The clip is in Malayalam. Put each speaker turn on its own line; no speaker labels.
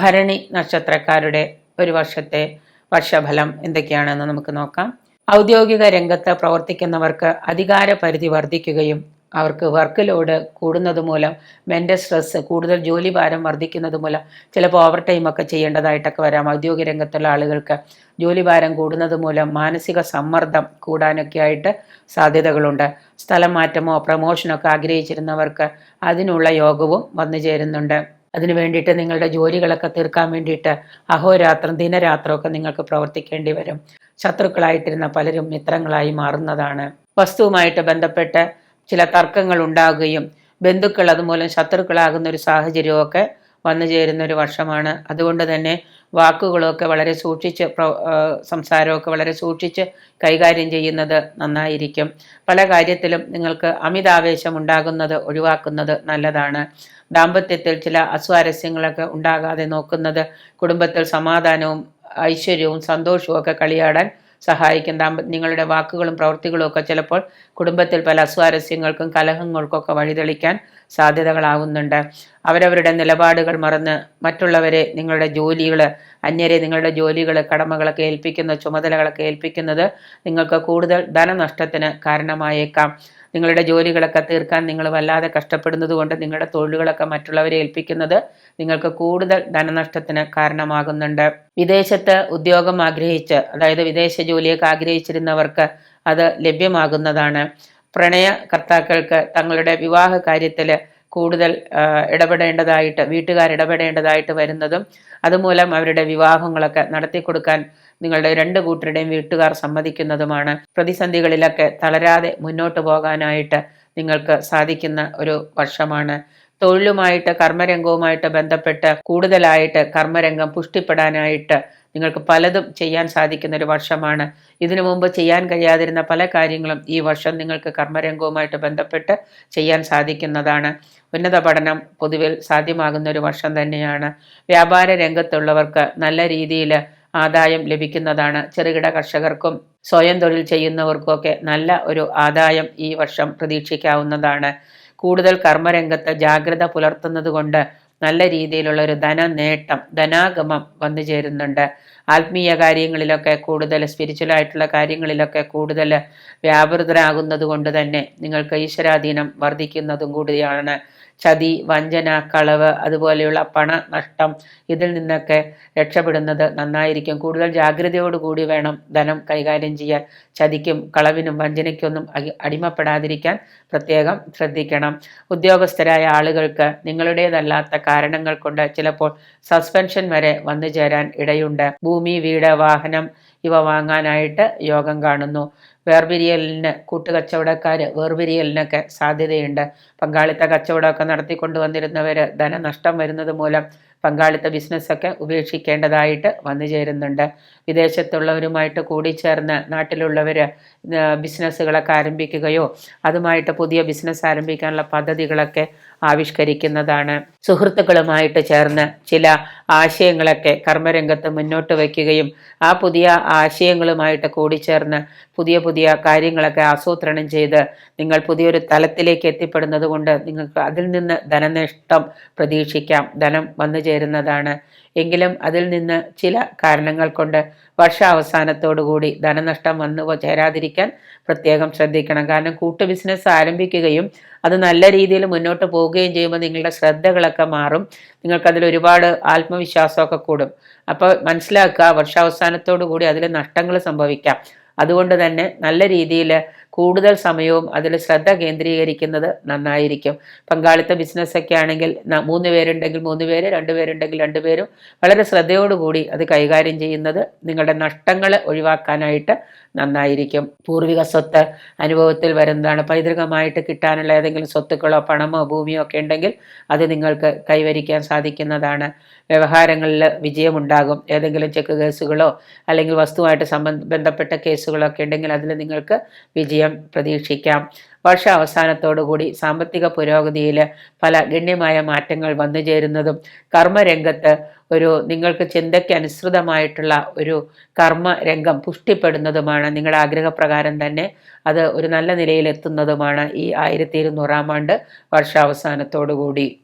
ഭരണി നക്ഷത്രക്കാരുടെ ഒരു വർഷത്തെ വർഷഫലം എന്തൊക്കെയാണെന്ന് നമുക്ക് നോക്കാം. ഔദ്യോഗിക രംഗത്ത് പ്രവർത്തിക്കുന്നവർക്ക് അധികാര പരിധി വർദ്ധിക്കുകയും അവർക്ക് വർക്ക് ലോഡ് കൂടുന്നത് മൂലം മെന്റൽ സ്ട്രെസ് കൂടുതൽ ജോലി ഭാരം വർദ്ധിക്കുന്നത് മൂലം ചിലപ്പോൾ ഓവർ ടൈം ഒക്കെ ചെയ്യേണ്ടതായിട്ടൊക്കെ വരാം. ഔദ്യോഗിക രംഗത്തുള്ള ആളുകൾക്ക് ജോലി ഭാരം കൂടുന്നത് മൂലം മാനസിക സമ്മർദ്ദം കൂടാനൊക്കെ ആയിട്ട് സാധ്യതകളുണ്ട്. സ്ഥലം മാറ്റമോ പ്രമോഷനോ ഒക്കെ ആഗ്രഹിച്ചിരുന്നവർക്ക് അതിനുള്ള യോഗവും വന്നു ചേരുന്നുണ്ട്. അതിനു വേണ്ടിയിട്ട് നിങ്ങളുടെ ജോലികളൊക്കെ തീർക്കാൻ വേണ്ടിയിട്ട് അഹോരാത്രം ദിനരാത്രമൊക്കെ നിങ്ങൾക്ക് പ്രവർത്തിക്കേണ്ടി വരും. ശത്രുക്കളായിട്ടിരുന്ന പലരും മിത്രങ്ങളായി മാറുന്നതാണ്. വസ്തുവുമായിട്ട് ബന്ധപ്പെട്ട് ചില തർക്കങ്ങൾ ഉണ്ടാകുകയും ബന്ധുക്കൾ അതുമൂലം ശത്രുക്കളാകുന്ന ഒരു സാഹചര്യമൊക്കെ വന്നു ചേരുന്ന ഒരു വർഷമാണ്. അതുകൊണ്ട് തന്നെ വാക്കുകളൊക്കെ വളരെ സൂക്ഷിച്ച് സംസാരമൊക്കെ വളരെ സൂക്ഷിച്ച് കൈകാര്യം ചെയ്യുന്നത് നന്നായിരിക്കും. പല കാര്യത്തിലും നിങ്ങൾക്ക് അമിതാവേശം ഉണ്ടാകുന്നത് ഒഴിവാക്കുന്നത് നല്ലതാണ്. ദാമ്പത്യത്തിൽ ചില അസ്വാരസ്യങ്ങളൊക്കെ ഉണ്ടാകാതെ നോക്കുന്നത് കുടുംബത്തിൽ സമാധാനവും ഐശ്വര്യവും സന്തോഷവും ഒക്കെ കളിയാടാൻ സഹായിക്കും. ദാമ്പ നിങ്ങളുടെ വാക്കുകളും പ്രവൃത്തികളും ഒക്കെ ചിലപ്പോൾ കുടുംബത്തിൽ പല അസ്വാരസ്യങ്ങൾക്കും കലഹങ്ങൾക്കൊക്കെ വഴിതെളിക്കാൻ സാധ്യതകളാവുന്നുണ്ട്. അവരവരുടെ നിലപാടുകൾ മറന്ന് മറ്റുള്ളവരെ നിങ്ങളുടെ ജോലികൾ അന്യരെ നിങ്ങളുടെ ജോലികൾ കടമകളൊക്കെ ഏൽപ്പിക്കുന്ന ചുമതലകളൊക്കെ ഏൽപ്പിക്കുന്നത് നിങ്ങൾക്ക് കൂടുതൽ ധനനഷ്ടത്തിന് കാരണമായേക്കാം. നിങ്ങളുടെ ജോലികളൊക്കെ തീർക്കാൻ നിങ്ങൾ വല്ലാതെ കഷ്ടപ്പെടുന്നത് കൊണ്ട് നിങ്ങളുടെ തൊഴിലുകളൊക്കെ മറ്റുള്ളവരെ ഏൽപ്പിക്കുന്നത് നിങ്ങൾക്ക് കൂടുതൽ ധനനഷ്ടത്തിന് കാരണമാകുന്നുണ്ട്. വിദേശത്ത് ഉദ്യോഗം ആഗ്രഹിച്ച് അതായത് വിദേശ ജോലിയൊക്കെ ആഗ്രഹിച്ചിരുന്നവർക്ക് അത് ലഭ്യമാകുന്നതാണ്. പ്രണയകർത്താക്കൾക്ക് തങ്ങളുടെ വിവാഹ കാര്യത്തിൽ കൂടുതൽ ഇടപെടേണ്ടതായിട്ട് വീട്ടുകാർ ഇടപെടേണ്ടതായിട്ട് വരുന്നതും അതുമൂലം അവരുടെ വിവാഹങ്ങളൊക്കെ നടത്തി കൊടുക്കാൻ നിങ്ങളുടെ രണ്ട് കൂട്ടരുടെയും വീട്ടുകാർ സമ്മതിക്കുന്നതുമാണ്. പ്രതിസന്ധികളിലൊക്കെ തളരാതെ മുന്നോട്ട് പോകാനായിട്ട് നിങ്ങൾക്ക് സാധിക്കുന്ന ഒരു വർഷമാണ് തൊഴിലുമായിട്ട് കർമ്മരംഗവുമായിട്ട് ബന്ധപ്പെട്ട് കൂടുതലായിട്ട് കർമ്മരംഗം പുഷ്ടിപ്പെടാനായിട്ട് നിങ്ങൾക്ക് പലതും ചെയ്യാൻ സാധിക്കുന്ന ഒരു വർഷമാണ്. ഇതിനു മുമ്പ് ചെയ്യാൻ കഴിയാതിരുന്ന പല കാര്യങ്ങളും ഈ വർഷം നിങ്ങൾക്ക് കർമ്മരംഗവുമായിട്ട് ബന്ധപ്പെട്ട് ചെയ്യാൻ സാധിക്കുന്നതാണ്. ഉന്നത പഠനം പൊതുവിൽ സാധ്യമാകുന്ന ഒരു വർഷം തന്നെയാണ്. വ്യാപാര രംഗത്തുള്ളവർക്ക് നല്ല രീതിയിൽ ആദായം ലഭിക്കുന്നതാണ്. ചെറുകിട കർഷകർക്കും സ്വയം തൊഴിൽ ചെയ്യുന്നവർക്കൊക്കെ നല്ല ഒരു ആദായം ഈ വർഷം പ്രതീക്ഷിക്കാവുന്നതാണ്. കൂടുതൽ കർമ്മരംഗത്ത് ജാഗ്രത പുലർത്തുന്നത് കൊണ്ട് നല്ല രീതിയിലുള്ള ഒരു ധന നേട്ടം ധനാഗമം വന്നു ചേരുന്നുണ്ട്. ആത്മീയ കാര്യങ്ങളിലൊക്കെ കൂടുതൽ സ്പിരിച്വൽ ആയിട്ടുള്ള കാര്യങ്ങളിലൊക്കെ കൂടുതൽ വ്യാപൃതരാകുന്നത് കൊണ്ട് തന്നെ നിങ്ങൾക്ക് ഈശ്വരാധീനം വർദ്ധിക്കുന്നതും കൂടിയാണ്. ചതി വഞ്ചന കളവ് അതുപോലെയുള്ള പണ നഷ്ടം ഇതിൽ നിന്നൊക്കെ രക്ഷപ്പെടുന്നത് നന്നായിരിക്കും. കൂടുതൽ ജാഗ്രതയോടുകൂടി വേണം ധനം കൈകാര്യം ചെയ്യാൻ. ചതിക്കും കളവിനും വഞ്ചനയ്ക്കൊന്നും അടിമപ്പെടാതിരിക്കാൻ പ്രത്യേകം ശ്രദ്ധിക്കണം. ഉദ്യോഗസ്ഥരായ ആളുകൾക്ക് നിങ്ങളുടേതല്ലാത്ത കാരണങ്ങൾ കൊണ്ട് ചിലപ്പോൾ സസ്പെൻഷൻ വരെ വന്നു ചേരാൻ ഇടയുണ്ട്. ഭൂമി വീട് വാഹനം ഇവ വാങ്ങാനായിട്ട് യോഗം കാണുന്നു. വേർപിരിയലിന് കൂട്ടുകച്ചവടക്കാർ വേർപിരിയലിനൊക്കെ സാധ്യതയുണ്ട്. പങ്കാളിത്ത കച്ചവടമൊക്കെ നടത്തിക്കൊണ്ടു വന്നിരുന്നവർ ധനനഷ്ടം വരുന്നത് മൂലം പങ്കാളിത്ത ബിസിനസ്സൊക്കെ ഉപേക്ഷിക്കേണ്ടതായിട്ട് വന്നു ചേരുന്നുണ്ട്. വിദേശത്തുള്ളവരുമായിട്ട് കൂടിച്ചേർന്ന് നാട്ടിലുള്ളവർ ബിസിനസ്സുകളൊക്കെ ആരംഭിക്കുകയോ അതുമായിട്ട് പുതിയ ബിസിനസ് ആരംഭിക്കാനുള്ള പദ്ധതികളൊക്കെ ആവിഷ്കരിക്കുന്നതാണ്. സുഹൃത്തുക്കളുമായിട്ട് ചേർന്ന് ചില ആശയങ്ങളൊക്കെ കർമ്മരംഗത്ത് മുന്നോട്ട് വയ്ക്കുകയും ആ പുതിയ ആശയങ്ങളുമായിട്ട് കൂടിച്ചേർന്ന് പുതിയ പുതിയ കാര്യങ്ങളൊക്കെ ആസൂത്രണം ചെയ്ത് നിങ്ങൾ പുതിയൊരു തലത്തിലേക്ക് എത്തിപ്പെടുന്നത് കൊണ്ട് നിങ്ങൾക്ക് അതിൽ നിന്ന് ധനനഷ്ടം പ്രതീക്ഷിക്കാം. ധനം വന്നു ചേരുന്നതാണ്. എങ്കിലും അതിൽ നിന്ന് ചില കാരണങ്ങൾ കൊണ്ട് വർഷാവസാനത്തോടുകൂടി ധനനഷ്ടം വന്നു ചേരാതിരിക്കാൻ പ്രത്യേകം ശ്രദ്ധിക്കണം. കാരണം കൂട്ടു ബിസിനസ് ആരംഭിക്കുകയും അത് നല്ല രീതിയിൽ മുന്നോട്ട് പോവുകയും ചെയ്യുമ്പോൾ നിങ്ങളുടെ ശ്രദ്ധകളൊക്കെ മാറും. നിങ്ങൾക്കതിൽ ഒരുപാട് ആത്മവിശ്വാസമൊക്കെ കൂടും. അപ്പോൾ മനസ്സിലാക്കുക വർഷാവസാനത്തോടു കൂടി അതിൽ നഷ്ടങ്ങൾ സംഭവിക്കാം. അതുകൊണ്ട് തന്നെ നല്ല രീതിയിൽ കൂടുതൽ സമയവും അതിൽ ശ്രദ്ധ കേന്ദ്രീകരിക്കുന്നത് നന്നായിരിക്കും. പങ്കാളിത്ത ബിസിനസ്സൊക്കെ ആണെങ്കിൽ മൂന്ന് പേരുണ്ടെങ്കിൽ മൂന്ന് പേര് രണ്ട് പേരുണ്ടെങ്കിൽ രണ്ട് പേരും വളരെ ശ്രദ്ധയോടുകൂടി അത് കൈകാര്യം ചെയ്യുന്നത് നിങ്ങളുടെ നഷ്ടങ്ങൾ ഒഴിവാക്കാനായിട്ട് നന്നായിരിക്കും. പൂർവിക സ്വത്ത് അനുഭവത്തിൽ വരുന്നതാണ്. പൈതൃകമായിട്ട് കിട്ടാനുള്ള ഏതെങ്കിലും സ്വത്തുക്കളോ പണമോ ഭൂമിയോ ഒക്കെ ഉണ്ടെങ്കിൽ അത് നിങ്ങൾക്ക് കൈവരിക്കാൻ സാധിക്കുന്നതാണ്. വ്യവഹാരങ്ങളിൽ വിജയമുണ്ടാകും. ഏതെങ്കിലും ചെക്ക് കേസുകളോ അല്ലെങ്കിൽ വസ്തുവായിട്ട് സംബന്ധ ബന്ധപ്പെട്ട കേസുകളൊക്കെ ഉണ്ടെങ്കിൽ അതിൽ നിങ്ങൾക്ക് വിജയം പ്രതീക്ഷിക്കാം. വർഷ അവസാനത്തോടുകൂടി സാമ്പത്തിക പുരോഗതിയിൽ പല ഗണ്യമായ മാറ്റങ്ങൾ വന്നു ചേരുന്നതും കർമ്മരംഗത്ത് ഒരു നിങ്ങൾക്ക് ചിന്തയ്ക്ക് അനുസൃതമായിട്ടുള്ള ഒരു കർമ്മരംഗം പുഷ്ടിപ്പെടുന്നതുമാണ് നിങ്ങളുടെ ആഗ്രഹപ്രകാരം തന്നെ അത് ഒരു നല്ല നിലയിലെത്തുന്നതുമാണ് ഈ ആയിരത്തി ഇരുന്നൂറാം ആണ്ട് വർഷാവസാനത്തോടുകൂടി.